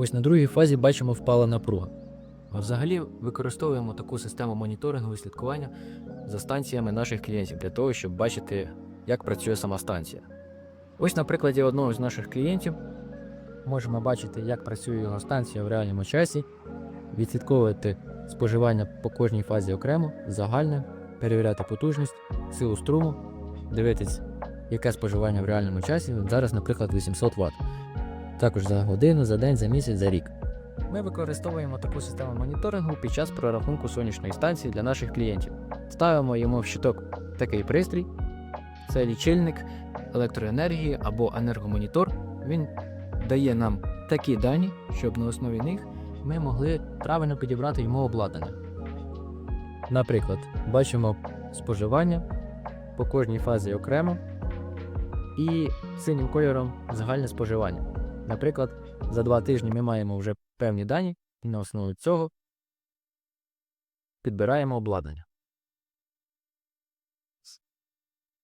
Ось на другій фазі бачимо впала напруга. А взагалі використовуємо таку систему моніторингу і слідкування за станціями наших клієнтів для того, щоб бачити, як працює сама станція. Ось на прикладі одного з наших клієнтів можемо бачити, як працює його станція в реальному часі, відслідковувати споживання по кожній фазі окремо, загальне, перевіряти потужність, силу струму, дивитись, яке споживання в реальному часі. Зараз, наприклад, 800 Вт. Також за годину, за день, за місяць, за рік. Ми використовуємо таку систему моніторингу під час прорахунку сонячної станції для наших клієнтів. Ставимо йому в щиток такий пристрій, це лічильник електроенергії або енергомонітор. Він дає нам такі дані, щоб на основі них ми могли правильно підібрати йому обладнання. Наприклад, бачимо споживання по кожній фазі окремо і синім кольором загальне споживання. Наприклад, за два тижні ми маємо вже певні дані, і на основі цього підбираємо обладнання.